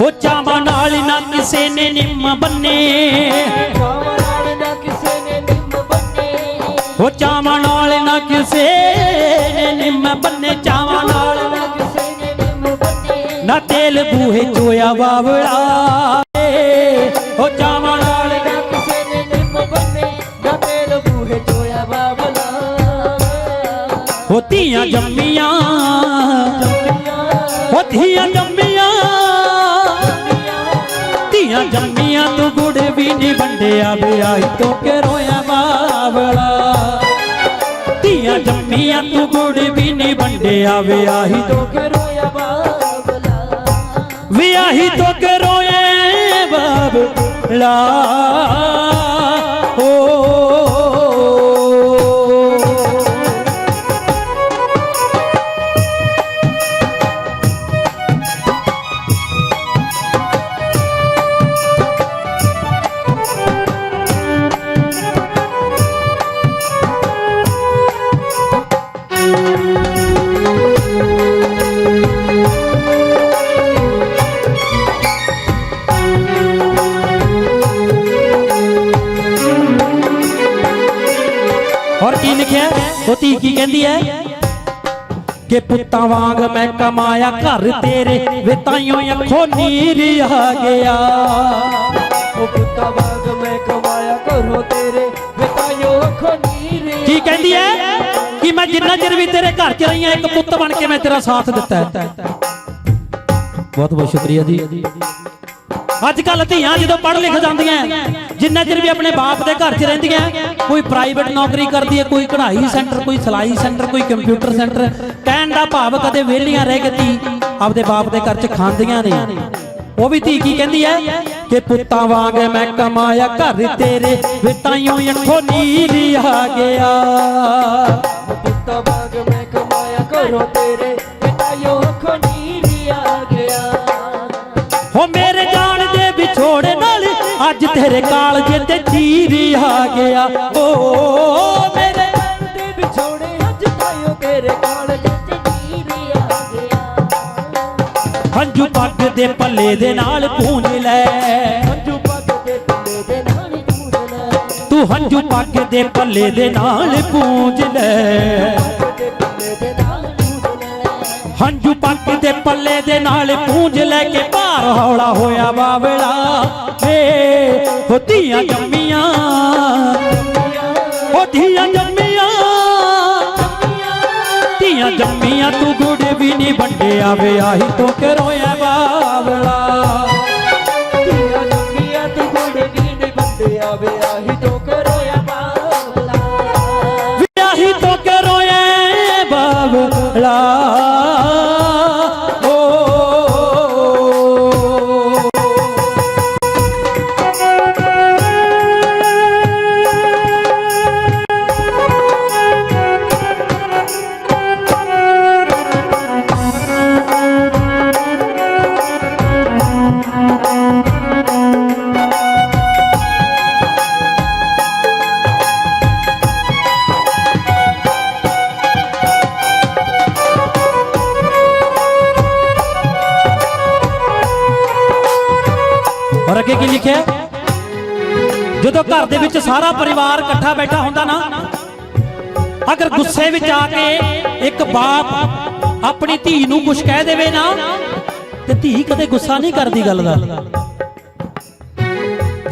ਹੋ ਚਾਵਾਂ ਨਾਲ ਨਾ ਕਿਸੇ ਨੇ ਨਿੰਮ ਬੰਨੇ। ਚਾਵਾਂ ਨਾਲ ਨਾ ਕਿਸੇ ਨੇ ਨਿੰਮ ਬੰਨੇ ਹੋ ਚਾਵਾਂ ਨਾਲ ਨਾ ਕਿਸੇ ਨੇ ਨਿੰਮ ਬੰਨੇ, ਚਾਵਾਂ ਨਾਲ। ਨਾ ਕਿਸੇ ਨੇ ਨਿੰਮ ਬੰਨੇ ਨਾ ਤੇਲ ਬੂਹੇ ਚੋਇਆ ਬਾਵਲਾ। ਗੁੜ ਵੰਡਿਆ ਵਿਆਹੀ ਤੋਂ ਕੇ ਰੋਇਆ ਬਾਵਲਾ। ਧੀਆਂ ਜੰਮੀਆਂ ਤੂੰ ਗੁੜ ਵੀ ਨਹੀਂ ਵੰਡਿਆ, ਵਿਆਹੀ ਤੋਂ ਕੇ ਰੋਇਆ ਬਾਬਲਾ ਵਿਆਹੀ ਤੋਂ ਕਿ ਰੋਏ ਬਾਬਲਾ ਔਰ ਕੀ ਲਿਖਿਆ? ਉਹ ਧੀ ਕੀ ਕਹਿੰਦੀ ਹੈ? ਕਿ ਪੁੱਤਾਂ ਵਾਂਗ ਮੈਂ ਕਮਾਇਆ ਘਰ ਤੇਰੇ ਵੇ ਤਾਈਓ ਅੱਖੋਂ ਨੀਰ ਆ ਗਿਆ। ਉਹ ਪੁੱਤਾ ਬਾਗ ਮੈਂ ਕਮਾਇਆ ਘਰੋਂ ਤੇਰੇ ਬਿਤਾਇਓ ਅੱਖੋਂ ਨੀਰ ਕੀ ਕਹਿੰਦੀ ਹੈ? ਕਿ ਮੈਂ ਜਿੰਨਾ ਚਿਰ ਵੀ ਤੇਰੇ ਘਰ 'ਚ ਰਹੀ ਹਾਂ ਇੱਕ ਪੁੱਤ ਬਣ ਕੇ ਮੈਂ ਤੇਰਾ ਸਾਥ ਦਿੱਤਾ ਬਹੁਤ ਬਹੁਤ ਸ਼ੁਕਰੀਆ ਜੀ। ਅੱਜ ਕੱਲ ਧੀਆਂ ਜਦੋਂ ਪੜ੍ਹ ਲਿਖ ਜਾਂਦੀਆਂ ਜਿੰਨਾ ਚਿਰ ਵੀ ਆਪਣੇ ਬਾਪ ਦੇ ਘਰ 'ਚ ਰਹਿੰਦੀਆਂ ਕੋਈ ਪ੍ਰਾਈਵੇਟ ਨੌਕਰੀ ਕਰਦੀ ਹੈ, ਕੋਈ ਕਢਾਈ ਸੈਂਟਰ, ਕੋਈ ਸਿਲਾਈ ਸੈਂਟਰ, ਕੋਈ ਕੰਪਿਊਟਰ ਸੈਂਟਰ, ਕਹਿਣ ਦਾ ਭਾਵ ਕਦੇ ਵਿਹਲੀਆਂ ਰਹਿ ਕੇ ਧੀ ਆਪਦੇ ਬਾਪ ਦੇ ਘਰ 'ਚ ਖਾਂਦੀਆਂ ਨੇ ਉਹ ਵੀ ਧੀ ਕੀ ਕਹਿੰਦੀ ਹੈ? ਕਿ ਪੁੱਤਾਂ ਵਾਂਗ ਮੈਂ ਕਮਾਇਆ, ਘਰ ਤੇਰੇ ਵੇ ਅੱਖੋਂ ਨੀਰ ਆ ਗਿਆ। ਪੁੱਤਾ ਬਾਗ ਮੈਂ ਕਮਾਇਆ, ਘਰੋਂ ਤੇਰੇ ਤੇਰੇ ਕਾਲਜੇ ਤੇ ਚੀਰ ਆ ਗਿਆ। ਓ ਮੇਰੇ ਮਨ ਦੇ ਵਿਛੋੜੇ, ਅੱਜ ਤਾਇਓ ਤੇਰੇ ਕੋਲ ਜਿੱਤ ਨੀਰ ਆ ਗਿਆ। ਹੰਝੂ ਪੱਗ ਦੇ ਪੱਲੇ ਦੇ ਨਾਲ ਪੂੰਝ ਲੈ। ਮੰਜੂ ਪੱਗ ਦੇ ਪੱਲੇ ਦੇ ਨਾਲ ਜੂੜ ਲੈ। ਤੂੰ ਹੰਝੂ ਪੱਗ ਦੇ ਪੱਲੇ ਦੇ ਨਾਲ ਪੂੰਝ ਲੈ। ਪੱਗ ਦੇ ਦੇ ਹੰਝੂ ਪੱਗ ਦੇ ਪੱਲੇ ਦੇ ਨਾਲ ਪੂੰਝ ਲੈ ਕੇ ਭਾਰ ਹੌਲਾ ਹੋਇਆ ਬਾਵਲਾ ਹੋ ਧੀਆਂ ਜੰਮੀਆਂ ਹੋ ਧੀਆਂ ਜੰਮੀਆਂ। ਧੀਆਂ ਜੰਮੀਆਂ, ਤੂੰ ਗੁੜ ਵੀ ਨਹੀਂ ਵੰਡਿਆ ਵਿਆਹੀ ਤੋਂ ਕਿ ਰੋਇਆ ਬਾਵਲਾ। ਕੀ ਲਿਖਿਆ? ਜਦੋਂ ਘਰ ਦੇ ਵਿੱਚ ਸਾਰਾ ਪਰਿਵਾਰ ਇਕੱਠਾ ਬੈਠਾ ਹੁੰਦਾ ਨਾ, ਅਗਰ ਗੁੱਸੇ ਵਿੱਚ ਆ ਕੇ ਇੱਕ ਬਾਪ ਆਪਣੀ ਧੀ ਨੂੰ ਕੁਝ ਕਹਿ ਦੇਵੇ ਨਾ, ਤੇ ਧੀ ਕਦੇ ਗੁੱਸਾ ਨਹੀਂ ਕਰਦੀ ਗੱਲ ਦਾ।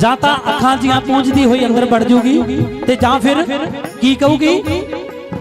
ਜਾਂ ਤਾਂ ਅੱਖਾਂ ਜੀਆਂ ਪੂੰਝਦੀ ਹੋਈ ਅੰਦਰ ਵੜ ਜੂਗੀ, ਤੇ ਜਾਂ ਫਿਰ ਕੀ ਕਹੂਗੀ?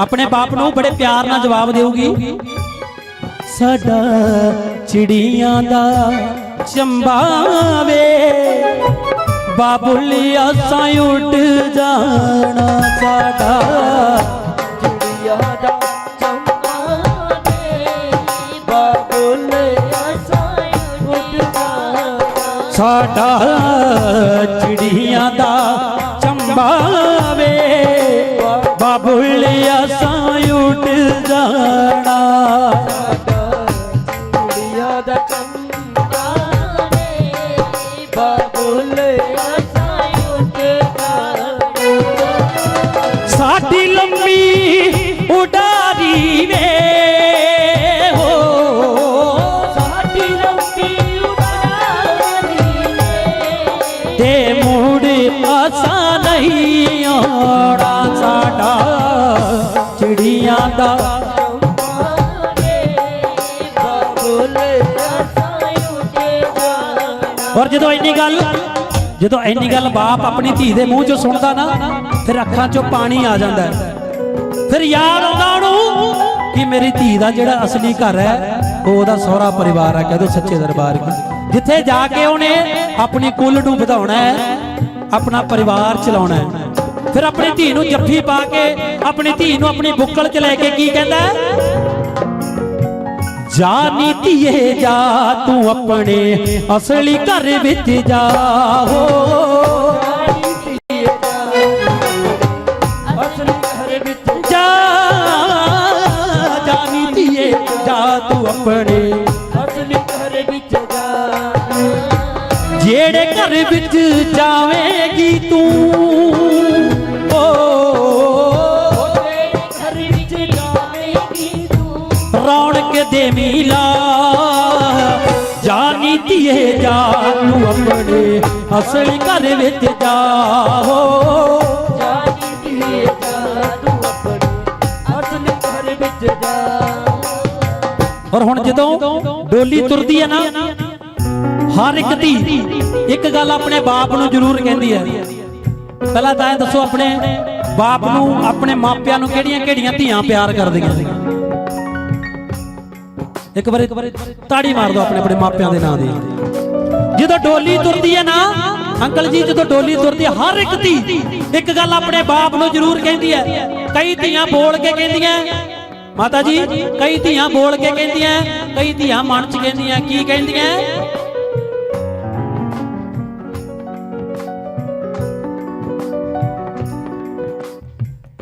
ਆਪਣੇ ਬਾਪ ਨੂੰ ਬੜੇ ਪਿਆਰ ਨਾਲ ਜਵਾਬ ਦੇਊਗੀ। ਸਾਡਾ ਚਿੜੀਆਂ ਦਾ ਚੰਬਾਵੇ ਬਾਬੁਲਿਆ ਸਾਂ ਉੱਡ ਜਾਣਾ ਸਾਡਾ। ਚਿੜੀਆ ਦਾ ਸਾਡਾ। ਚਿੜੀਆਂ ਦਾ ਚੰਬਾਵੇ ਬਾਬੁਲਿਆ ਸਾਂ ਉੱਡ ਜਾਣਾ। ਢੇ ਮੂੜ ਆਸਾ ਨਹੀਂ ਔੜਾ ਸਾਡਾ। ਚਿੜੀਆਂ ਦਾ ਔਰ ਜਦੋਂ ਇੰਨੀ ਗੱਲ ਜਦੋਂ ਇੰਨੀ ਗੱਲ ਬਾਪ ਆਪਣੀ ਧੀ ਦੇ ਮੂੰਹ ਚੋਂ ਸੁਣਦਾ ਨਾ, ਫਿਰ ਅੱਖਾਂ ਚੋਂ ਪਾਣੀ ਆ ਜਾਂਦਾ ਫਿਰ ਯਾਦ ਆਉਂਦਾ ਉਹਨੂੰ ਕਿ ਮੇਰੀ ਧੀ ਦਾ ਜਿਹੜਾ ਅਸਲੀ ਘਰ ਹੈ, ਉਹ ਉਹਦਾ ਸਹੁਰਾ ਪਰਿਵਾਰ ਹੈ ਕਹਦੇ ਸੱਚੇ ਦਰਬਾਰ ਕੀ ਜਿੱਥੇ ਜਾ ਕੇ ਉਹਨੇ ਆਪਣੀ ਕੁੱਲ ਨੂੰ ਵਧਾਉਣਾ ਹੈ, ਆਪਣਾ ਪਰਿਵਾਰ ਚਲਾਉਣਾ ਹੈ ਫਿਰ ਆਪਣੀ ਧੀ ਨੂੰ ਜੱਫੀ ਪਾ ਕੇ, ਆਪਣੀ ਧੀ ਨੂੰ ਆਪਣੀ ਬੁੱਕਲ 'ਚ ਲੈ ਕੇ ਕੀ ਕਹਿੰਦਾ ਹੈ? ਜਾ ਨੀ ਧੀਏ, ਜਾ ਤੂੰ ਆਪਣੇ ਅਸਲੀ ਘਰ ਵਿੱਚ ਜਾ ਹੋ ਧੀਏ, ਜਾ ਤੂੰ ਆਪਣੇ ਜਿਹੜੇ ਘਰ ਵਿੱਚ ਜਾਵੇਂਗੀ ਤੂੰ? ਓ ਉਹਦੇ ਘਰ ਵਿੱਚ ਜਾਵੇਂਗੀ ਤੂੰ? ਰੌਣਕ ਦੇ ਮੀਲਾ ਜਾਨੀ ਧੀਏ ਜਾ ਤੂੰ ਆਪਣੇ ਅਸਲੀ ਘਰ ਵਿੱਚ ਜਾ ਹੋ ਜਾਨੀ ਤੂੰ ਆਪਣੇ ਅਸਲੀ ਘਰ ਵਿੱਚ ਜਾ ਔਰ ਹੁਣ ਜਦੋਂ ਡੋਲੀ ਤੁਰਦੀ ਹੈ ਨਾ ਹਰ ਇੱਕ ਧੀ ਇੱਕ ਗੱਲ ਆਪਣੇ ਬਾਪ ਨੂੰ ਜ਼ਰੂਰ ਕਹਿੰਦੀ ਹੈ। ਪਹਿਲਾਂ ਤਾਂ ਇਹ ਦੱਸੋ ਆਪਣੇ ਬਾਪ ਨੂੰ, ਆਪਣੇ ਮਾਪਿਆਂ ਨੂੰ ਕਿਹੜੀਆਂ ਕਿਹੜੀਆਂ ਧੀਆਂ ਪਿਆਰ ਕਰਦੀਆਂ? ਇੱਕ ਵਾਰੀ ਤਾੜੀ ਮਾਰ ਦਿਓ ਆਪਣੇ ਆਪਣੇ ਮਾਪਿਆਂ ਦੇ ਨਾਂ ਦੀ। ਜਦੋਂ ਡੋਲੀ ਤੁਰਦੀ ਹੈ ਨਾ, ਅੰਕਲ ਜੀ, ਜਦੋਂ ਡੋਲੀ ਤੁਰਦੀ ਹੈ, ਹਰ ਇੱਕ ਧੀ ਇੱਕ ਗੱਲ ਆਪਣੇ ਬਾਪ ਨੂੰ ਜ਼ਰੂਰ ਕਹਿੰਦੀ ਹੈ। ਕਈ ਧੀਆਂ ਬੋਲ ਕੇ ਕਹਿੰਦੀਆਂ, ਮਾਤਾ ਜੀ, ਕਈ ਧੀਆਂ ਬੋਲ ਕੇ ਕਹਿੰਦੀਆਂ, ਕਈ ਧੀਆਂ ਮਨ ਚ ਕਹਿੰਦੀਆਂ, ਕੀ ਕਹਿੰਦੀਆਂ?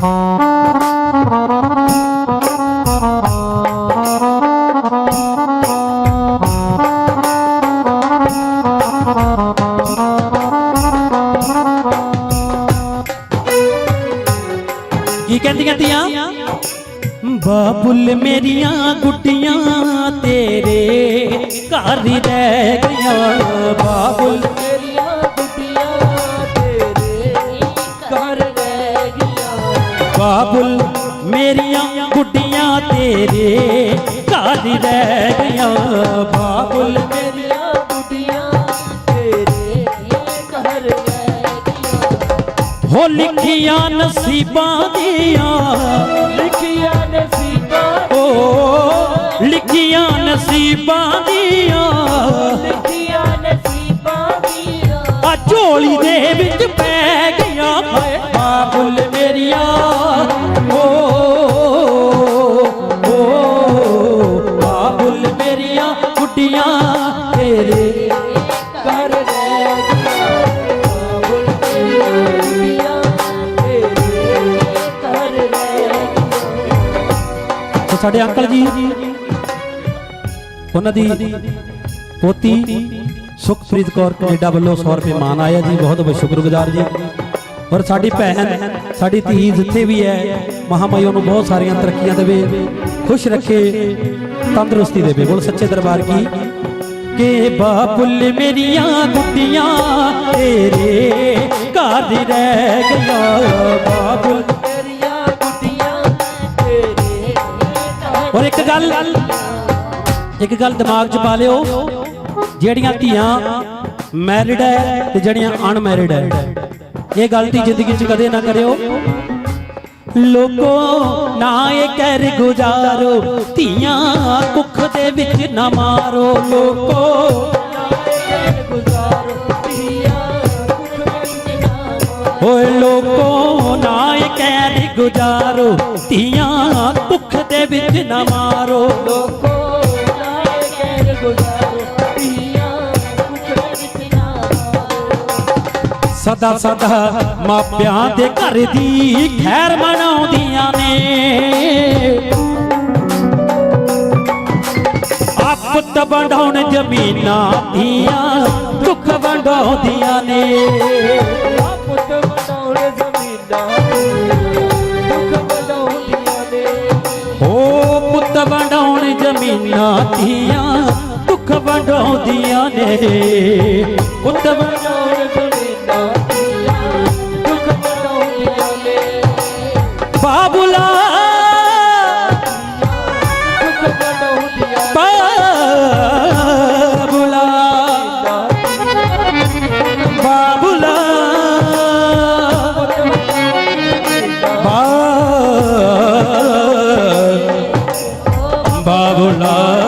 ਕੀ ਕਹਿੰਦੀਆਂ ਧੀਆਂ? ਬਾਬੁਲ ਮੇਰੀਆਂ ਗੁੱਡੀਆਂ ਤੇਰੇ ਘਰ ਰਹਿ ਗਈਆਂ। ਬਾਬੁਲ ਬਾਬੁਲ ਮੇਰੀਆਂ ਗੁੱਡੀਆਂ ਤੇਰੇ ਘਰ ਰਹਿ ਗਈਆਂ। ਬਾਬੁਲ ਮੇਰੀਆਂ ਗੁੱਡੀਆਂ ਤੇਰੇ ਘਰ ਰਹਿ ਗਈਆਂ। ਹੋ ਲਿਖੀਆਂ ਨਸੀਬਾਂ ਦੀਆਂ। ਲਿਖੀਆਂ ਨਸੀਬਾਂ ਓ ਲਿਖੀਆਂ ਨਸੀਬਾਂ ਦੀਆਂ। ਲਿਖੀਆਂ ਨਸੀਬਾਂ ਦੀਆਂ। ਆ ਝੋਲੀ ਦੇ ਸਾਡੇ ਅੰਕਲ ਜੀ। ਉਹਨਾਂ ਦੀ ਪੋਤੀ ਸੁਖਪ੍ਰੀਤ ਕੌਰ ਕੈਨੇਡਾ ਵੱਲੋਂ 100 ਰੁਪਏ ਮਾਨ ਆਇਆ ਜੀ, ਬਹੁਤ ਬਹੁਤ ਸ਼ੁਕਰਗੁਜ਼ਾਰ ਜੀ। ਔਰ ਸਾਡੀ ਭੈਣ, ਸਾਡੀ ਧੀ ਜਿੱਥੇ ਵੀ ਹੈ, ਮਹਾਮਾਈ ਉਹਨੂੰ ਬਹੁਤ ਸਾਰੀਆਂ ਤਰੱਕੀਆਂ ਦੇਵੇ, ਖੁਸ਼ ਰੱਖੇ, ਤੰਦਰੁਸਤੀ ਦੇਵੇ। ਬੋਲ ਸੱਚੇ ਦਰਬਾਰ ਕੀ? ਕਿ ਬਾਪੁੱਲ ਮੇਰੀਆਂ ਗੁੱਡੀਆਂ ਤੇਰੇ ਘਰ ਰਹਿ ਗਈਆਂ, ਬਾਬੁੱਲ ਔਰ ਇੱਕ ਗੱਲ ਇੱਕ ਗੱਲ ਦਿਮਾਗ 'ਚ ਪਾ ਲਿਓ। ਜਿਹੜੀਆਂ ਧੀਆਂ ਮੈਰਿਡ ਹੈ ਤੇ ਜਿਹੜੀਆਂ ਅਨਮੈਰਿਡ ਹੈ। ਇਹ ਗਲਤੀ ਜ਼ਿੰਦਗੀ 'ਚ ਕਦੇ ਨਾ ਕਰਿਓ। ਲੋਕੋ ਨਾ ਇਹ ਕਰ ਗੁਜ਼ਾਰੋ, ਧੀਆਂ ਕੁੱਖ ਦੇ ਵਿੱਚ ਨਾ ਮਾਰੋ। ਲੋਕੋ ਗੁਜ਼ਾਰੋ ਓਏ ਲੋਕੋ ਨਾ ਇਹ ਕਹਿ ਗੁਜ਼ਾਰੋ ਧੀਆਂ ਕੁੱਖ ਦੇ ਵਿੱਚ ਨਾ ਮਾਰੋ। ਲੋਕੋ ਨਾਏ ਕਹਿਰ ਗੁਜ਼ਾਰੋ ਧੀਆਂ ਕੁੱਖ ਵਿੱਚ ਨਾ ਮਾਰੋ। ਸਦਾ ਸਦਾ ਮਾਪਿਆਂ ਦੇ ਘਰ ਦੀ ਖੈਰ ਮਨਾਉਂਦੀਆਂ ਨੇ। ਆਪਤ ਵੰਡਾਉਣ ਜ਼ਮੀਨਾਂ ਦੀਆਂ ਦੁੱਖ ਵੰਡਾਉਂਦੀਆਂ ਨੇ। ਆ ਪੁੱਤ ਵਡਾਉਣ ਜ਼ਮੀਨਾਂ ਦੁੱਖ ਵੰਡਾਉਂਦੀਆਂ ਨੇ। ਪੁੱਤ ਵੰਡਾਉਣ ভোলা